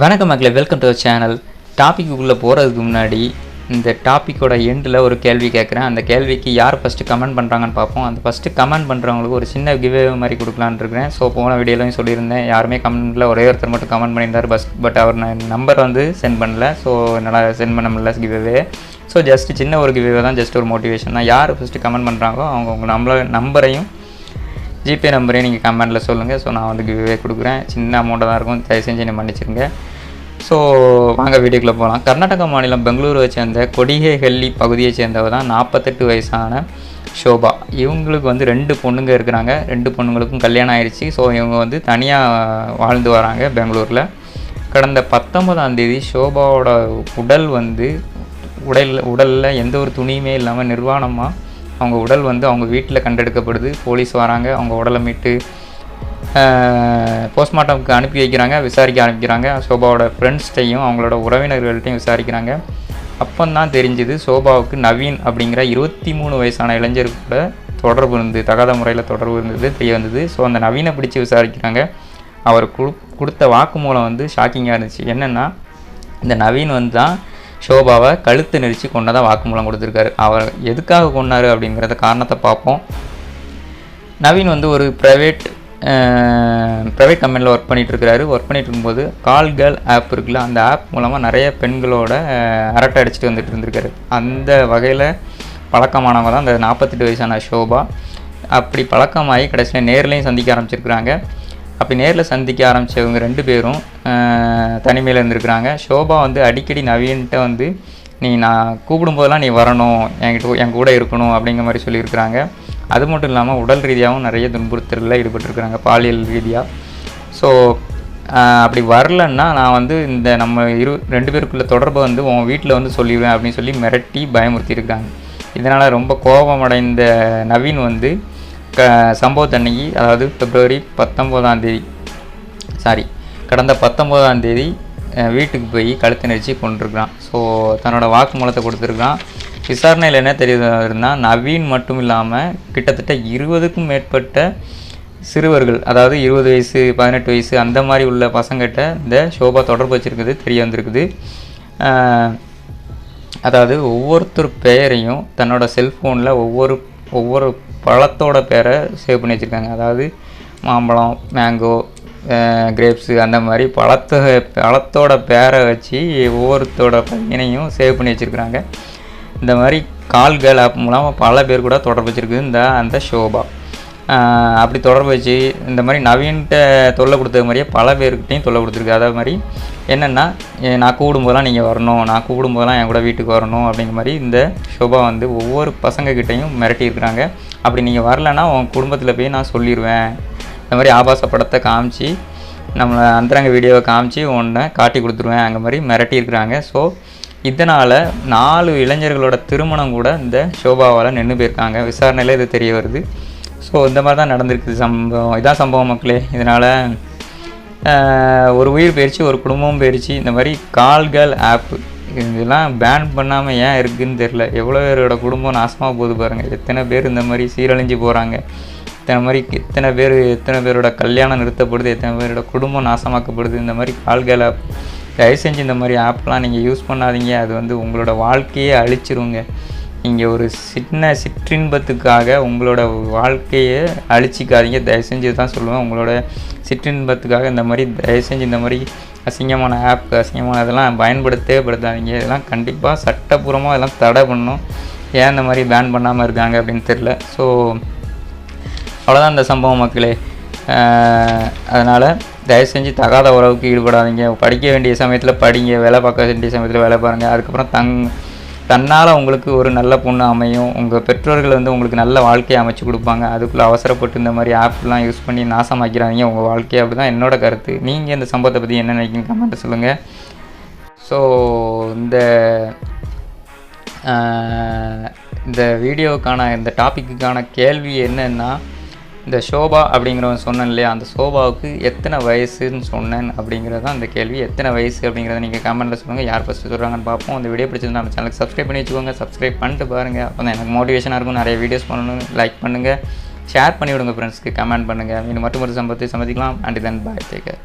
வணக்கம் மக்களே welcome to channel டாபிக்குள்ளே போகிறதுக்கு முன்னாடி இந்த டாப்பிக்கோட எண்டில் ஒரு கேள்வி கேட்குறேன் அந்த கேள்விக்கு யார் ஃபஸ்ட்டு கமெண்ட் பண்ணுறாங்கன்னு பார்ப்போம். அந்த ஃபஸ்ட்டு கமெண்ட் பண்ணுறவங்களுக்கு ஒரு சின்ன கிவே மாதிரி கொடுக்கலான்னு இருக்கிறேன். ஸோ போன வீடியோலையும் சொல்லியிருந்தேன். யாருமே கமெண்ட்டில் ஒரே ஒருத்தர் மட்டும் கமெண்ட் பண்ணியிருந்தார். பஸ் பட் அவர் நான் நம்பர் வந்து சென்ட் பண்ணல. ஸோ என்னால் சென்ட் பண்ண முடியல கிவேவே ஸோ ஜஸ்ட் சின்ன ஒரு கிவே தான் ஜஸ்ட் ஒரு மோட்டிவேஷன் தான். யார் ஃபஸ்ட்டு கமெண்ட் பண்ணுறாங்களோ அவங்க உங்கள் நம்மள நம்பரையும் ஜிபே நம்பரையும் நீங்கள் கமெண்ட்டில் சொல்லுங்கள் ஸோ நான் வந்து கிவ்வே கொடுக்குறேன். சின்ன அமௌண்ட்டாக தான் இருக்கும். தயவு செஞ்சு என்னை மன்னிச்சிருங்க. ஸோ வாங்க வீடியோக்குள்ளே போகலாம் கர்நாடகா மாநிலம் பெங்களூருவை சேர்ந்த கொடிகை ஹெல்லி பகுதியை சேர்ந்தவர் தான் நாற்பத்தெட்டு வயசான ஷோபா. இவங்களுக்கு வந்து ரெண்டு பொண்ணுங்க இருக்கிறாங்க. ரெண்டு பொண்ணுங்களுக்கும் கல்யாணம் ஆயிடுச்சு ஸோ இவங்க வந்து தனியாக வாழ்ந்து வராங்க பெங்களூரில். கடந்த பத்தொன்பதாம் தேதி ஷோபாவோட உடல் வந்து உடல் உடலில் எந்த ஒரு துணியுமே இல்லாமல் நிர்வாணமாக அவங்க உடல் வந்து அவங்க வீட்டில் கண்டெடுக்கப்படுது. போலீஸ் வராங்க அவங்க உடலை மீட்டு போஸ்ட்மார்ட்டமுக்கு அனுப்பி வைக்கிறாங்க விசாரிக்க ஆரம்பிக்கிறாங்க சோபாவோட ஃப்ரெண்ட்ஸ்டையும் அவங்களோட உறவினர்கள்ட்டையும் விசாரிக்கிறாங்க. அப்போ தான் தெரிஞ்சுது சோபாவுக்கு நவீன் அப்படிங்கிற இருபத்தி மூணு வயசான இளைஞர் கூட தொடர்பு இருந்தது தகாத முறையில் தொடர்பு இருந்தது தெரிய வந்தது. ஸோ அந்த நவீனை பிடிச்சி விசாரிக்கிறாங்க. அவர் கொடு கொடுத்த வாக்குமூலம் வந்து ஷாக்கிங்காக இருந்துச்சு. என்னென்னா இந்த நவீன் வந்து தான் ஷோபாவை கழுத்து நெரிச்சு கொண்டதாக வாக்குமூலம் கொடுத்துருக்காரு. அவர் எதுக்காக கொண்டாரு அப்படிங்கிறத காரணத்தை பார்ப்போம். நவீன் வந்து ஒரு ப்ரைவேட் ப்ரைவேட் கம்பெனியில் ஒர்க் பண்ணிகிட்டு இருக்கிறாரு ஒர்க் பண்ணிகிட்டு இருக்கும்போது கால் கேர்ள் ஆப் இருக்குல்ல அந்த ஆப் மூலமாக நிறைய பெண்களோட அரட்டை அடிச்சுட்டு வந்துட்டு இருந்திருக்காரு. அந்த வகையில் பழக்கமானவங்க தான் அந்த நாற்பத்தெட்டு வயசான ஷோபா. அப்படி பழக்கமாகி கடைசியில் நேர்லேயும் சந்திக்க ஆரம்பிச்சிருக்கிறாங்க. அப்படி நேரில் சந்திக்க ஆரம்பித்தவங்க ரெண்டு பேரும் தனிமையில் இருந்திருக்கிறாங்க. ஷோபா வந்து அடிக்கடி நவீன்கிட்ட வந்து நீ நான் கூப்பிடும்போதெல்லாம் நீ வரணும் என்கிட்ட என் கூட இருக்கணும் அப்படிங்கிற மாதிரி சொல்லியிருக்கிறாங்க. அது மட்டும் இல்லாமல் உடல் ரீதியாகவும் நிறைய துன்புறுத்தலில் ஈடுபட்டிருக்கிறாங்க பாலியல் ரீதியாக ஸோ அப்படி வரலன்னா நான் வந்து இந்த நம்ம இரு ரெண்டு பேருக்குள்ள தொடர்பை வந்து உன் வீட்டில் வந்து சொல்லிடுவேன் அப்படின்னு சொல்லி மிரட்டி பயமுறுத்தியிருக்காங்க இதனால் ரொம்ப கோபமடைந்த நவீன் வந்து க சம்பவத்தன்னைக்கு அதாவது பிப்ரவரி பத்தொம்போதாம் தேதி சாரி கடந்த பத்தொம்போதாம் தேதி வீட்டுக்கு போய் கழுத்து நெரிச்சு கொண்டிருக்கிறான் ஸோ தன்னோட வாக்குமூலத்தை கொடுத்துருக்கான் விசாரணையில் என்ன தெரியுதுன்னா நவீன் மட்டும் இல்லாமல் கிட்டத்தட்ட இருபதுக்கும் மேற்பட்ட சிறுவர்கள் அதாவது இருபது வயசு பதினெட்டு வயசு அந்த மாதிரி உள்ள பசங்கிட்ட இந்த ஷோபா தொடர்பு வச்சிருக்குது தெரிய வந்திருக்குது. அதாவது ஒவ்வொருத்தர் பெயரையும் தன்னோட செல்ஃபோனில் ஒவ்வொரு ஒவ்வொரு பழத்தோட பேரை சேவ் பண்ணி வச்சுருக்காங்க. அதாவது மாம்பழம் மேங்கோ கிரேப்ஸு அந்த மாதிரி பழத்தை பழத்தோட பேரை வச்சு ஒவ்வொருத்தோட பையனையும் சேவ் பண்ணி வச்சுருக்குறாங்க. இந்த மாதிரி கால்கள் ஆப் மூலமாக பல பேர் கூட தொடர்பு வச்சுருக்கு. இந்த அந்த ஷோபா. அப்படி தொடர்பு வச்சு இந்த மாதிரி நவீன்கிட்ட தொல்லை கொடுத்தது மாதிரியே பல பேர்கிட்டையும் தொல்லை கொடுத்துருக்கு. அதே மாதிரி என்னென்னா நான் கூடும்போதெல்லாம் நீங்கள் வரணும். நான் கூடும்போதெல்லாம் என் கூட வீட்டுக்கு வரணும். அப்படிங்கிற மாதிரி இந்த ஷோபா வந்து ஒவ்வொரு பசங்கக்கிட்டையும் மிரட்டியிருக்கிறாங்க. அப்படி நீங்கள் வரலைன்னா உன் குடும்பத்தில் போய் நான் சொல்லிடுவேன் இந்த மாதிரி ஆபாச படத்தை காமிச்சு நம்மளை அந்தரங்க வீடியோவை காமிச்சு உன்னை காட்டி கொடுத்துருவேன் அங்கே மாதிரி மிரட்டியிருக்கிறாங்க ஸோ இதனால் நாலு இளைஞர்களோட திருமணம் கூட இந்த ஷோபாவால் நின்று போயிருக்காங்க. விசாரணையில் இது தெரிய வருது. ஸோ இந்த மாதிரி தான் நடந்திருக்குது சம்பவம். இதான் சம்பவம் மக்களே. இதனால் ஒரு உயிர் போயிடுச்சு ஒரு குடும்பமும் போயிடுச்சு இந்த மாதிரி கால்கள் ஆப்பு இதெல்லாம் பேன் பண்ணாமல் ஏன் இருக்குதுன்னு தெரில எவ்வளோ பேரோட குடும்பம் நாசமாக போகுது பாருங்கள் எத்தனை பேர் இந்த மாதிரி சீரழிஞ்சு போகிறாங்க இத்தனை மாதிரி எத்தனை பேர் எத்தனை பேரோட கல்யாணம் நிறுத்தப்படுது. எத்தனை பேரோட குடும்பம் நாசமாக்கப்படுது. இந்த மாதிரி கால்கள் ஆப் தயவு செஞ்சு இந்த மாதிரி ஆப்லாம் நீங்கள் யூஸ் பண்ணாதீங்க. அது வந்து உங்களோட வாழ்க்கையே அழிச்சிருங்க. நீங்கள் ஒரு சின்ன சிற்றின்பத்துக்காக உங்களோட வாழ்க்கையை அழிச்சிக்காதீங்க. தயவு செஞ்சு தான் சொல்லுவேன். உங்களோட சிற்றின்பத்துக்காக இந்த மாதிரி தயவு செஞ்சு இந்த மாதிரி அசிங்கமான ஆப் அசிங்கமான இதெல்லாம் பயன்படுத்தவே படுத்தாதீங்க இதெல்லாம் கண்டிப்பாக சட்டப்பூர்வமாக இதெல்லாம் தடை பண்ணணும். ஏன் இந்த மாதிரி பேன் பண்ணாமல் இருக்காங்க அப்படின்னு தெரில ஸோ அவ்வளோதான் இந்த சம்பவம் மக்களே. அதனால் தயவு செஞ்சு தகாத உறவுக்கு ஈடுபடாதீங்க. படிக்க வேண்டிய சமயத்தில் படிங்க. வேலை பார்க்க வேண்டிய சமயத்தில் வேலை பாருங்கள் அதுக்கப்புறம் தங் தன்னால் உங்களுக்கு ஒரு நல்ல பொண்ணு அமையும். உங்கள் பெற்றோர்கள் வந்து உங்களுக்கு நல்ல வாழ்க்கையை அமைச்சு கொடுப்பாங்க. அதுக்குள்ளே அவசரப்பட்டு இந்த மாதிரி ஆப்லாம் யூஸ் பண்ணி நாசமாக்கிறாங்க உங்கள் வாழ்க்கையை அப்படி தான் என்னோட கருத்து. நீங்கள் இந்த சம்பவத்தை பற்றி என்ன நினைக்கிறீங்க கமெண்ட்டை சொல்லுங்கள் ஸோ இந்த இந்த வீடியோவுக்கான இந்த டாப்பிக்குக்கான கேள்வி என்னென்னா இந்த ஷோபா அப்படிங்கிறவன் சொன்னேன் இல்லையா? அந்த ஷோபாவுக்கு எத்தனை வயசுன்னு சொன்னேன் அப்படிங்கிறது தான் இந்த கேள்வி. எத்தனை வயசு அப்படிங்கிறத நீங்கள் கமெண்ட்டில் சொல்லுங்கள் யார் ஃபஸ்ட்டு சொல்கிறாங்கன்னு பார்ப்போம். அந்த வீடியோ பிடிச்சிருந்தா நம்ம சேனலுக்கு சப்ஸ்கிரைப் பண்ணி வச்சுக்கோங்க. சப்ஸ்கிரைப் பண்ணிட்டு பாருங்கள் அப்போ தான் எனக்கு மோட்டிவேஷனாக இருக்கும். நிறைய வீடியோஸ் பண்ணணும் லைக் பண்ணுங்கள் ஷேர் பண்ணிவிடுங்க ஃப்ரெண்ட்ஸ்க்கு கமெண்ட் பண்ணுங்கள் மீண்டும் மட்டும் ஒரு சம்பவத்தை சம்மதிக்கலாம் அண்ட் தென் பாய் டேக்கர்